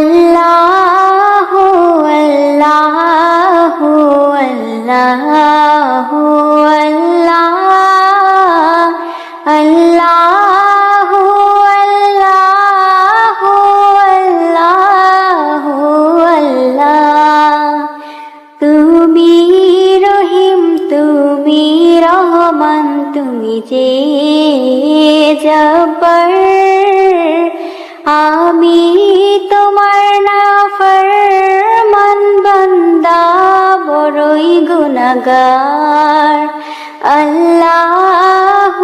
আল্লাহ আল্লাহ আল্লাহ আল্লাহ আল্লাহ আল্লাহ আল্লাহ আল্লাহ তুমি রহিম, তুমি রহমান, তুমি যে আমি তোমার গুনাগার আল্লাহ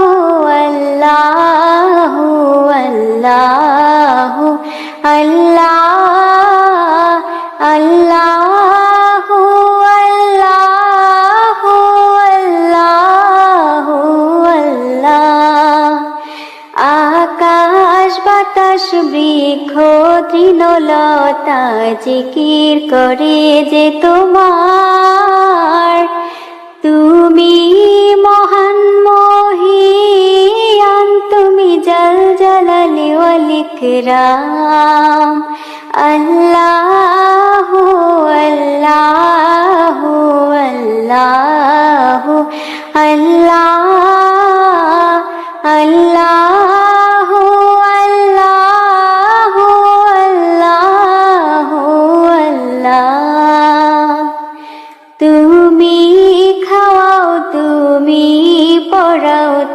আল্লাহ আল্লাহ আল্লাহ। আল্লাহ আল্লাহ আল্লাহ আল্লাহ। আকাশ বাতাস বৃক্ষ তৃণলতা জিকির করে যে তোমার ওয়ালিকরাম আল্লাহ আল্লাহ আল্লাহ আল্লাহ আল্লাহ আল্লাহ আল্লাহ আল্লাহ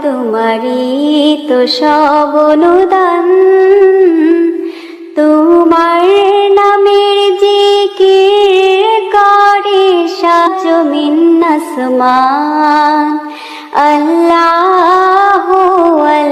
তোমারই তো সব অনুদান। তোমার নামের যে কে করে সাজমিন আসমান। আল্লাহ আল্লাহ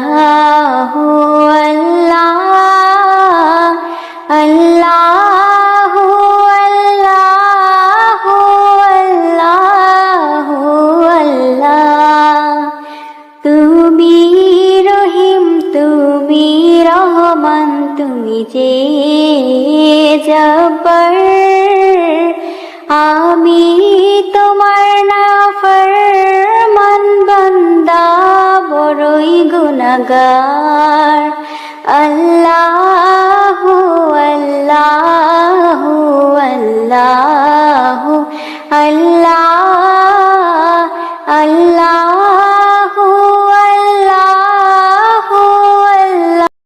আল্লাহ আল্লাহ আল্লাহ আল্লাহ আল্লাহ আল্লাহ। তুমি রহিম, তুমি রহমান, তুমি যে জব্বর। আমি তোমার না ফরমান বান্দা, বড়ই গুনাগার আল্লাহ আল্লাহ।